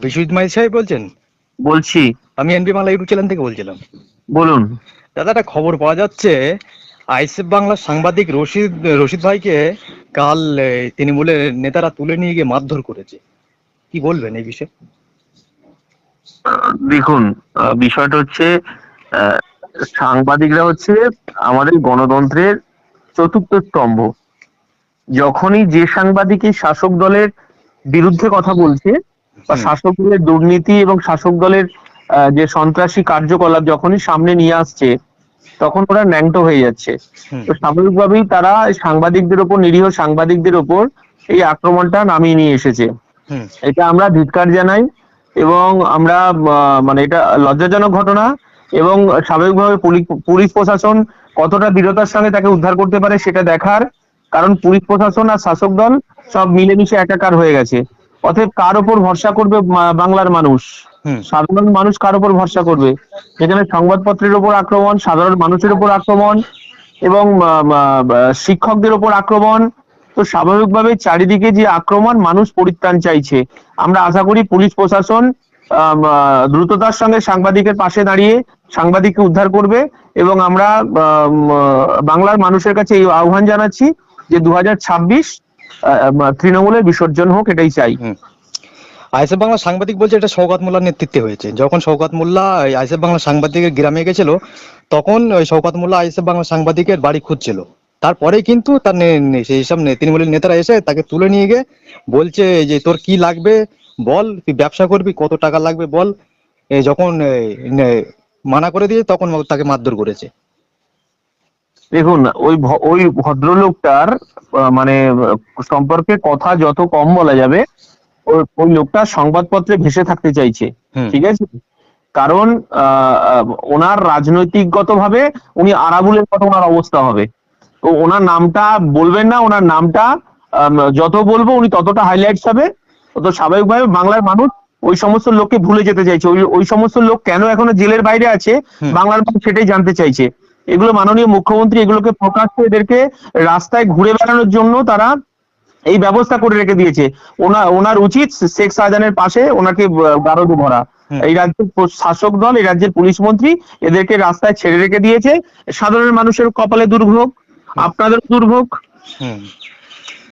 বিশ্বজিৎ মাইতি সাহেব বলছেন? বলছি। আমি এনবি বাংলা ইউটিউব চ্যানেল থেকে বলছিলাম। বলুন। দাদা একটা খবর পাওয়া যাচ্ছে আইসিএফ বাংলার সাংবাদিক রশিদ রশিদ ভাইকে কাল এ, তৃণমূলের নেতারা তুলে নিয়ে গিয়ে মারধর করেছে। কি বলবেন এই বিষয়ে? দেখুন বিষয়টা হচ্ছে সাংবাদিকরা হচ্ছে আমাদের গণতন্ত্রের চতুর্থ স্তম্ভ। যখনই যে সাংবাদিকই শাসক দলের বিরুদ্ধে কথা বলছে বা শাসক দলের দুর্নীতি এবং শাসক দলের যে সন্ত্রাসী কার্যকলাপ যখনই সামনে নিয়ে আসছে তখন ওরা ন্যাংটো হয়ে যাচ্ছে। তো স্বাভাবিকভাবেই তারা সাংবাদিকদের ওপর নিরীহ সাংবাদিকদের ওপর এই আক্রমণটা নামিয়ে নিয়ে এসেছে। এটা আমরা ধিক্কার জানাই এবং আমরা মানে এটা লজ্জাজনক ঘটনা এবং স্বাভাবিকভাবে পুলিশ- পুলিশ প্রশাসন কতটা দৃঢ়তার সঙ্গে তাকে উদ্ধার করতে পারে সেটা দেখার কারণ পুলিশ প্রশাসন আর শাসক দল সব মিলেমিশে একাকার হয়ে গেছে। অতএব কার ওপর ভরসা করবে বাংলার মানুষ? সাধারণ মানুষ কার ওপর ভরসা করবে? যেখানে সংবাদপত্রের উপর আক্রমণ সাধারণ মানুষের উপর আক্রমণ এবং শিক্ষকদের উপর আক্রমণ তো স্বাভাবিকভাবে চারিদিকে যে আক্রমণ মানুষ পরিত্রাণ চাইছে। আমরা আশা করি পুলিশ প্রশাসন দ্রুততার সঙ্গে সাংবাদিকের পাশে দাঁড়িয়ে সাংবাদিককে উদ্ধার করবে এবং আমরা বাংলার মানুষের কাছে এই আহ্বান জানাচ্ছি যে দু হাজার ছাব্বিশ তৃণমূলের বিসর্জন হোক, এটাই চাই। হুম। আইসএফ বাংলা সাংবাদিক বলছে, এটা শওকাত মোল্লার নেতৃত্বে হয়েছে। যখন শওকাত মোল্লা আইসএফ বাংলা সাংবাদিকের গ্রামে গেছিল, তখন ওই শওকাত মোল্লা আইসএফ বাংলা সাংবাদিকের বাড়ি খুঁজছিল। তারপরে কিন্তু তার সেই সব তৃণমূলের নেতারা এসে তাকে তুলে নিয়ে গিয়ে বলছে যে তোর কি লাগবে? বল, তুই ব্যবসা করবি, কত টাকা লাগবে বল? যখন মানা করে দিয়ে তখন তাকে মারধর করেছে। দেখুন ওই ওই ভদ্রলোকটার মানে সম্পর্কে কথা যত কম বলা যাবে ওই লোকটা সংবাদপত্রে ভেসে থাকতে চাইছে ঠিক আছে? কারণ আহ, ওনার রাজনৈতিকগতভাবে উনি আরাবুলের মতো ওনার অবস্থা হবে। তো ওনার নামটা বলবেন না ওনার নামটা যত বলব উনি ততটা হাইলাইটস হবে। তো স্বাভাবিকভাবে বাংলার মানুষ ওই সমস্ত লোককে ভুলে যেতে চাইছে। ওই ওই সমস্ত লোক কেন এখনও জেলের বাইরে আছে? বাংলার মানুষ সেটাই জানতে চাইছে। এগুলো মাননীয় মুখ্যমন্ত্রী এগুলোকে প্রকাশ্যে এদেরকে রাস্তায় ঘুরে বেড়ানোর জন্য তারা এই ব্যবস্থা করে রেখে দিয়েছে। ওনার ওনার উচিত শেখ শাহজাহানের পাশে ওনাকে গারদে ভরা। এই রাজ্যের শাসক দল এই রাজ্যের পুলিশ মন্ত্রী এদেরকে রাস্তায় ছেড়ে রেখে দিয়েছে। সাধারণ মানুষের কপালে দুর্ভোগ আপনাদের দুর্ভোগ। হুম।